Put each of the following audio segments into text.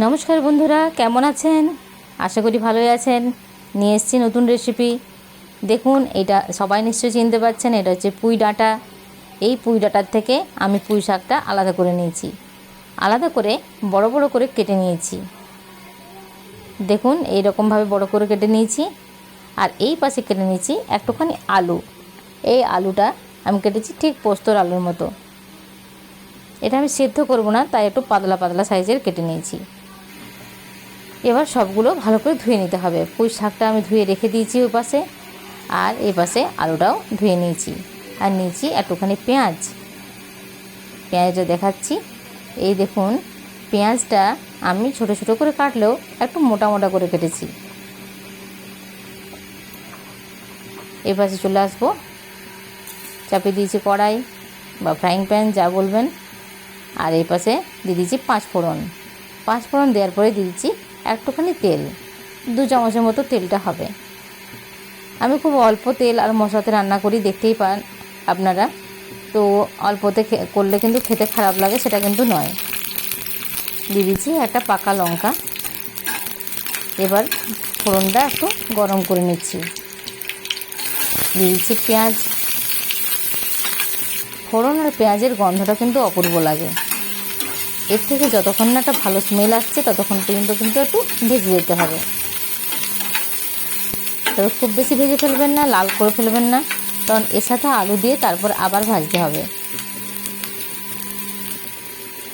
নমস্কার বন্ধুরা, কেমন আছেন? আশা করি ভালোই আছেন। নিয়ে এসেছি নতুন রেসিপি দেখুন, এটা সবাই নিশ্চয়ই চিনতে পারছেন, এটা হচ্ছে পুঁই ডাঁটা। এই পুঁই ডাঁটার থেকে আমি পুঁই শাকটা আলাদা করে নিয়েছি। আলাদা করে বড় বড় করে কেটে নিয়েছি। দেখুন এই রকমভাবে বড় করে কেটে নিয়েছি। আর এই পাশে কেটে নিয়েছি একটুখানি আলু। এই আলুটা আমি কেটেছি ঠিক পোস্তর আলুর মতো। এটা আমি সেদ্ধ করব না, তাই একটু পাতলা পাতলা সাইজের কেটে নিয়েছি। এবার সবগুলো ভালো করে ধুয়ে নিতে হবে। পুঁই শাকটা আমি ধুয়ে রেখে দিয়েছি ওই পাশে। আর এই পাশে আলুটাও ধুয়ে নিয়েছি। আর নিয়েছি একটুখানি পেঁয়াজ। পেঁয়াজটা দেখাচ্ছি। এই দেখুন, পেঁয়াজটা আমি ছোট ছোট করে কাটলেও একটু মোটা মোটা করে কেটেছি। এই পাশে চলে আসব। চাপিয়ে দিয়েছি কড়াই বা ফ্রাইং প্যান যা বলবেন। আর এই পাশে দিয়ে দিয়েছি পাঁচ ফোড়ন পাঁচ ফোড়ন দেওয়ার পরে দিয়ে দিচ্ছি একটুখানি তেল, দু চামচের মতো তেলটা হবে। আমি খুব অল্প তেল আর মশলাতে রান্না করি, দেখতেই পান আপনারা। তো অল্পতে করলে কিন্তু খেতে খারাপ লাগে, সেটা কিন্তু নয়। দিয়ে দিচ্ছি একটা পাকা লঙ্কা। এবার ফোড়নটা একটু গরম করে নিচ্ছি। দিয়ে দিচ্ছি পেঁয়াজ। ফোড়ন আর পেঁয়াজের গন্ধটা কিন্তু অপূর্ব লাগে। এর থেকে যতক্ষণ না একটা ভালো স্মেল আসছে, ততক্ষণ পর্যন্ত কিন্তু একটু ভেজে যেতে হবে। তবে খুব বেশি ভেজে ফেলবেন না, লাল করে ফেলবেন না, কারণ এর সাথে আলু দিয়ে তারপর আবার ভাজতে হবে।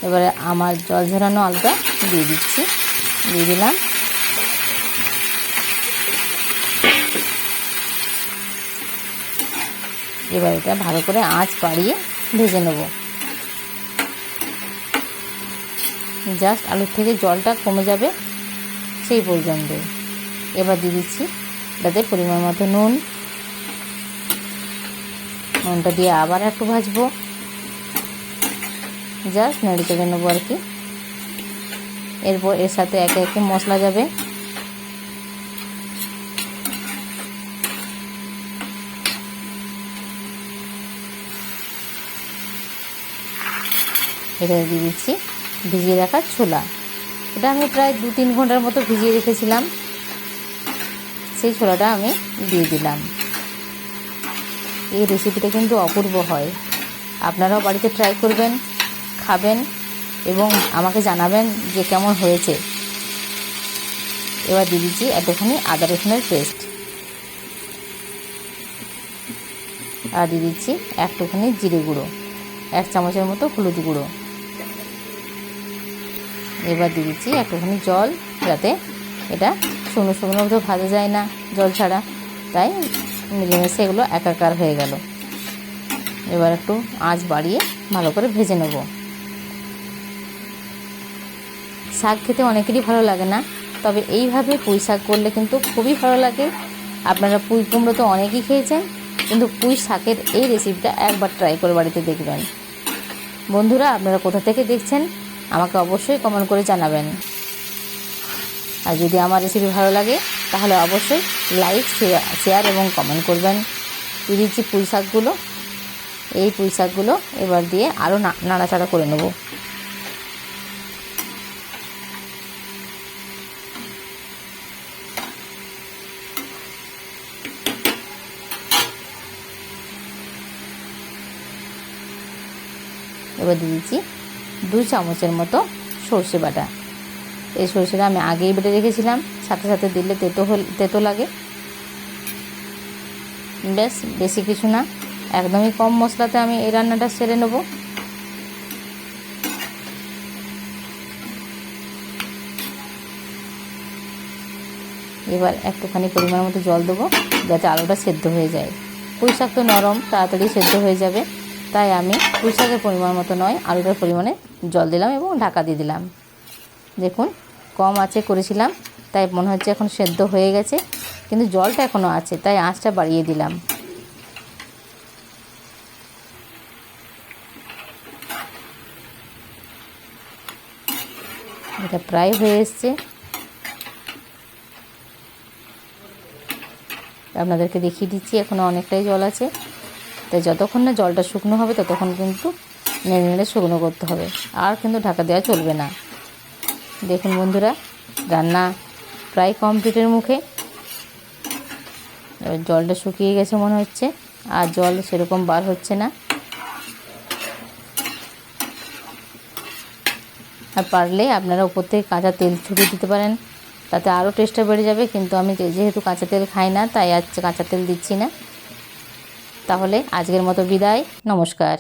এবারে আমার জল ঝরানো আলুটা দিয়ে দিচ্ছি, দিয়ে দিলাম। এবার এটা ভালো করে আঁচ বাড়িয়ে ভেজে নেব। জাস্ট আলুর থেকে জলটা কমে যাবে সেই পর্যন্ত। এবার দিয়ে দিচ্ছি তাতে পরিমাণ মতো নুন। নুনটা দিয়ে আবার একটু ভাজবো। জাস্ট নেড়ে চেড়ে নেব আর কি। এরপর এর সাথে একে একে মশলা যাবে। এটা দিয়ে দিচ্ছি ভিজিয়ে রাখা ছোলা। এটা আমি প্রায় দু তিন ঘণ্টার মতো ভিজিয়ে রেখেছিলাম। সেই ছোলাটা আমি দিয়ে দিলাম। এই রেসিপিটা কিন্তু অপূর্ব হয়। আপনারাও বাড়িতে ট্রাই করবেন, খাবেন এবং আমাকে জানাবেন যে কেমন হয়েছে। এবার দিয়ে দিচ্ছি এতখানি আদা রসুনের পেস্ট আর দিয়ে দিচ্ছি একটুখানি জিরে গুঁড়ো, এক চামচের মতো হলুদ গুঁড়ো। এবার দিয়ে দিচ্ছি একটুখানি জল, যাতে এটা শুকনো শুকনো তো ভাজা যায় না জল ছাড়া। তাই মিলেমিশে এগুলো একাকার হয়ে গেল। এবার একটু আঁচ বাড়িয়ে ভালো করে ভেজে নেব। শাক খেতে অনেকেরই ভালো লাগে না, তবে এইভাবে পুঁই শাক করলে কিন্তু খুবই ভালো লাগে। আপনারা পুঁই কুমড়ো তো অনেকেই খেয়েছেন, কিন্তু পুঁই শাকের এই রেসিপিটা একবার ট্রাই করে বাড়িতে দেখবেন। বন্ধুরা, আপনারা কোথা থেকে দেখছেন? আমাকে অবশ্যই কমেন্ট করে জানাবেন। আর যদি আমার রেসিপি ভালো লাগে, তাহলে অবশ্যই লাইক শেয়ার এবং কমেন্ট করবেন। দিয়ে দিচ্ছি পুঁই শাকগুলো, এই পুঁই শাকগুলো এবার দিয়ে আরও নাড়াচাড়া করে নেব। এবার দিয়ে দিচ্ছি দু চামচের মতো সর্ষে বাটা। এই সর্ষেটা আমি আগেই বেটে রেখেছিলাম, সাথে সাথে দিলে তেতো তেতো লাগে। বেশ বেশি কিছু না। একদমই কম মশলাতে আমি এই রান্নাটা সেরে নেব। এবার একটুখানি পরিমাণ মতো জল দেবো, যাতে আলুটা সেদ্ধ হয়ে যায়। পুঁই শাক তো নরম, তাড়াতাড়ি সেদ্ধ হয়ে যাবে। তাই আমি পুঁই পরিমাণ মতো নয়, আলুটার পরিমাণে জল দিলাম এবং ঢাকা দিয়ে দিলাম। দেখুন, কম আঁচে করেছিলাম, তাই মনে হচ্ছে এখন সেদ্ধ হয়ে গেছে, কিন্তু জলটা এখনও আছে, তাই আঁচটা বাড়িয়ে দিলাম। এটা প্রায় হয়ে এসছে। আপনাদেরকে দেখিয়ে দিচ্ছি এখনও অনেকটাই জল আছে। তাই যতক্ষণ না জলটা শুকনো হবে, ততক্ষণ কিন্তু নেড়ে নেড়ে শুকনো করতে হবে। আর কিন্তু ঢাকা দেওয়া চলবে না। দেখুন বন্ধুরা, রান্না প্রায় কমপ্লিটের মুখে। এবার জলটা শুকিয়ে গেছে মনে হচ্ছে, আর জল সেরকম বার হচ্ছে না। আর পারলে আপনারা উপর থেকে কাঁচা তেল ছড়িয়ে দিতে পারেন, তাতে আরও টেস্টটা বেড়ে যাবে। কিন্তু আমি যেহেতু কাঁচা তেল খাই না, তাই আর কাঁচা তেল দিচ্ছি না। তাহলে আজকের মতো বিদায়। নমস্কার।